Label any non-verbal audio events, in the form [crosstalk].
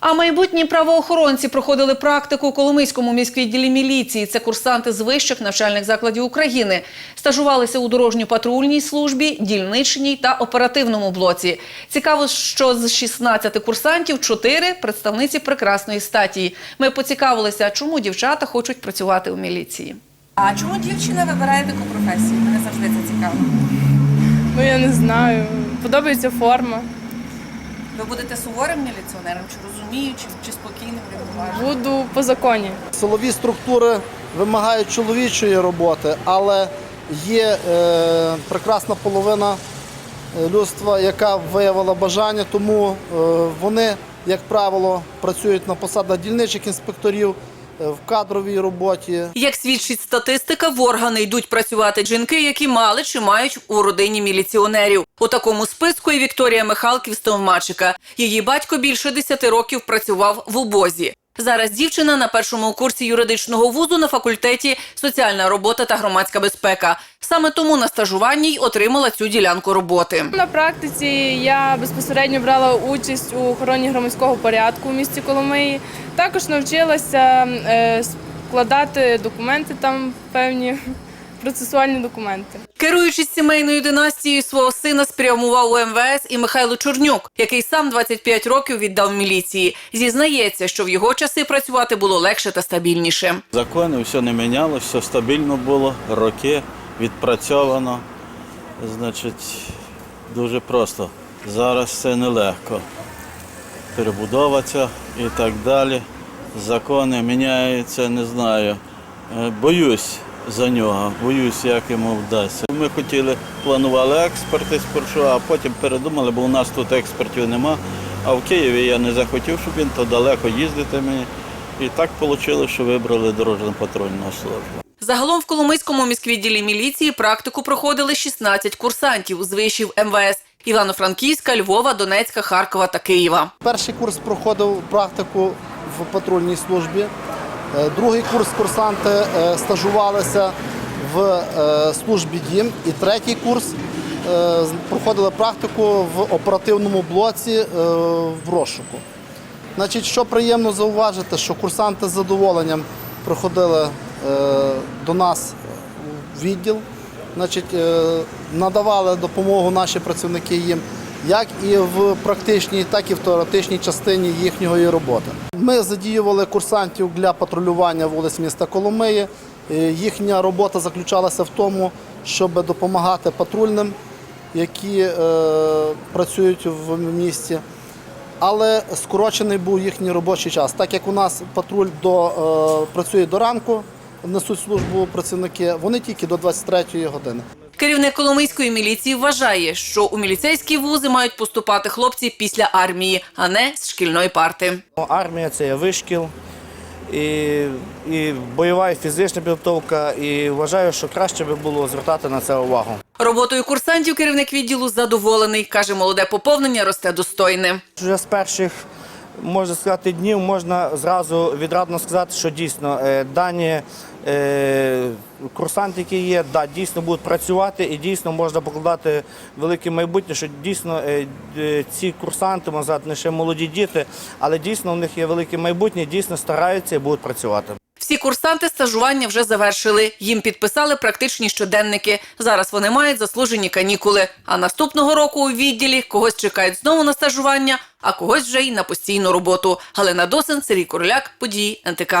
А майбутні правоохоронці проходили практику у Коломийському міськвідділі міліції. Це курсанти з вищих навчальних закладів України. Стажувалися у дорожньо-патрульній службі, дільничній та оперативному блоці. Цікаво, що з 16 курсантів 4 – представниці прекрасної статії. Ми поцікавилися, чому дівчата хочуть працювати у міліції. А чому дівчина вибирає таку професію? Мене завжди це цікаво. Ну я не знаю. Подобається форма. Ви будете суворим міліціонером, чи розуміючим, чи спокійним регулярним? Буду по законі. Силові структури вимагають чоловічої роботи, але є е, прекрасна половина е, людства, яка виявила бажання, тому е, вони, як правило, працюють на посадах дільничих інспекторів в кадровій роботі. Як свідчить статистика, в органи йдуть працювати жінки, які мали чи мають у родині міліціонерів. У такому списку і Вікторія Михалків-Стовмачика. Її батько більше 10 років працював в обозі. Зараз дівчина на першому курсі юридичного вузу на факультеті соціальна робота та громадська безпека. Саме тому на стажуванні й отримала цю ділянку роботи. На практиці я безпосередньо брала участь у охороні громадського порядку у місті Коломиї. Також навчилася е, складати документи там певні [laughs] процесуальні документи. Керуючись сімейною династією свого сина, спрямував у МВС і Михайло Чорнюк, який сам 25 років віддав міліції. Зізнається, що в його часи працювати було легше та стабільніше. Закони, все не мінялося, все стабільно було, роки відпрацьовано. Значить, дуже просто. Зараз це нелегко. Перебудова ця і так далі. Закони міняються, не знаю. Е, Боюсь за нього, боюсь, як йому вдасться. Ми хотіли, планували експерти спершу, а потім передумали, бо у нас тут експертів нема. А в Києві я не захотів, щоб він то далеко їздити мені. І так вийшло, що вибрали дорожньо-патрульну службу. Загалом в Коломийському міськвідділі міліції практику проходили 16 курсантів з вишів МВС Івано-Франківська, Львова, Донецька, Харкова та Києва. Перший курс проходив практику в патрульній службі. Е, Другий курс курсанти е, стажувалися в е, службі дім. І третій курс проходили практику в оперативному блоці в розшуку. Значить, що приємно зауважити, що курсанти з задоволенням приходили до нас в відділ, значить, е, надавали допомогу наші працівники їм як і в практичній, так і в теоретичній частині їхньої роботи. Ми задіювали курсантів для патрулювання вулиць міста Коломиї. Е, Їхня робота заключалася в тому, щоб допомагати патрульним, які е, працюють в місті але скорочений був їхній робочий час. Так як у нас патруль до, е, працює до ранку, несуть службу працівники, вони тільки до 23-ї години. Керівник Коломийської міліції вважає, що у міліцейські вузи мають поступати хлопці після армії, а не з шкільної парти. Ну, Армія це є вишкіл, і, і бойова і фізична підготовка. І вважаю, що краще би було звертати на це увагу. Роботою курсантів керівник відділу задоволений. Каже, молоде поповнення росте достойне. Вже з перших, можна сказати, днів можна зразу відрадно сказати, що дійсно е, дані е, курсанти, які є, да, дійсно будуть працювати і дійсно можна покладати велике майбутнє, що дійсно е, ці курсанти, можна сказати, не ще молоді діти, але дійсно у них є велике майбутнє, дійсно стараються і будуть працювати. Всі курсанти стажування вже завершили. Їм підписали практичні щоденники. Зараз вони мають заслужені канікули. А наступного року у відділі когось чекають знову на стажування, а когось вже й на постійну роботу. Галина Досин, Сергій Короляк, події НТК.